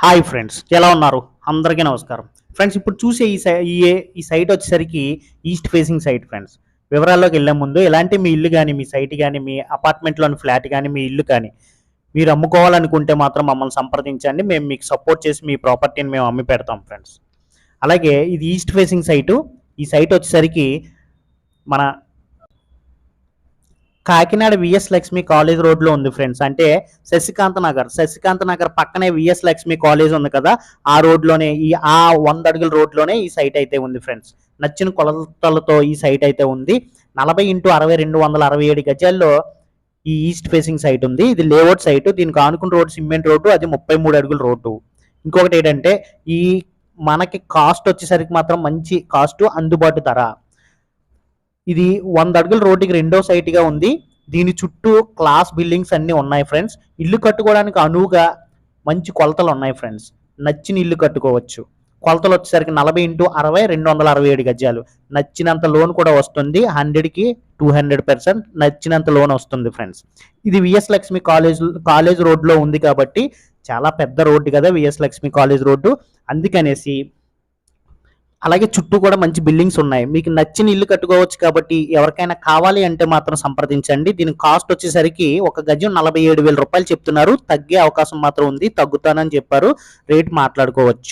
Hi friends ఎలా ఉన్నారు? అందరికీ నమస్కారం. ఫ్రెండ్స్ ఇప్పుడు చూసే ఈ సై ఈ ఈ సైట్ వచ్చేసరికి ఈస్ట్ ఫేసింగ్ సైట్ ఫ్రెండ్స్ వివరాల్లోకి వెళ్ళే ముందు ఎలాంటి మీ ఇల్లు కానీ మీ సైట్ కానీ మీ అపార్ట్మెంట్లోని ఫ్లాట్ కానీ మీ ఇల్లు కానీ మీరు అమ్ముకోవాలనుకుంటే మాత్రం మమ్మల్ని సంప్రదించండి. మేము మీకు సపోర్ట్ చేసి మీ ప్రాపర్టీని మేము అమ్మి పెడతాం ఫ్రెండ్స్ అలాగే ఇది ఈస్ట్ ఫేసింగ్ సైటు ఈ సైట్ వచ్చేసరికి మన కాకినాడ విఎస్ లక్ష్మి కాలేజ్ రోడ్లో ఉంది ఫ్రెండ్స్. అంటే శశికాంత్ నగర్. శశికాంత్ నగర్ పక్కనే విఎస్ లక్ష్మి కాలేజ్ ఉంది కదా ఆ రోడ్లోనే ఈ ఆ వంద అడుగుల రోడ్లోనే ఈ సైట్ అయితే ఉంది ఫ్రెండ్స్. నచ్చిన కొలతలతో ఈ సైట్ అయితే ఉంది. నలభై ఇంటూ అరవై రెండు వందల అరవై ఏడు గజాల్లో ఈ ఈస్ట్ ఫేసింగ్ సైట్ ఉంది. ఇది లేఅవుట్ సైట్. దీనికి ఆనుకున్న రోడ్డు సిమెంట్ రోడ్డు అది ముప్పై మూడు అడుగుల రోడ్డు. ఇంకొకటి ఏంటంటే ఈ మనకి కాస్ట్ వచ్చేసరికి మాత్రం మంచి కాస్ట్ అందుబాటు ధర. ఇది వంద అడుగుల రోడ్డుకి రెండో సైట్గా ఉంది. దీని చుట్టూ క్లాస్ బిల్డింగ్స్ అన్నీ ఉన్నాయి ఫ్రెండ్స్ ఇల్లు కట్టుకోవడానికి అనువుగా మంచి కొలతలు ఉన్నాయి ఫ్రెండ్స్ నచ్చిన ఇల్లు కట్టుకోవచ్చు. కొలతలు వచ్చేసరికి నలభై ఇంటూ అరవై రెండు వందల అరవై ఏడు గజాలు. నచ్చినంత లోన్ కూడా వస్తుంది. హండ్రెడ్కి టూ హండ్రెడ్ పర్సెంట్ నచ్చినంత లోన్ వస్తుంది ఫ్రెండ్స్ ఇది విఎస్ లక్ష్మి కాలేజ్ కాలేజ్ రోడ్లో ఉంది కాబట్టి చాలా పెద్ద రోడ్డు కదా విఎస్ లక్ష్మి కాలేజ్ రోడ్డు. అందుకనేసి అలాగే చుట్టూ కూడా మంచి బిల్డింగ్స్ ఉన్నాయి. మీకు నచ్చిన ఇల్లు కట్టుకోవచ్చు కాబట్టి ఎవరికైనా కావాలి అంటే మాత్రం సంప్రదించండి. దీని కాస్ట్ వచ్చేసరికి ఒక గజం నలభై ఏడు వేల రూపాయలు చెప్తున్నారు. తగ్గే అవకాశం మాత్రం ఉంది. తగ్గుతానని చెప్పారు. రేట్ మాట్లాడుకోవచ్చు.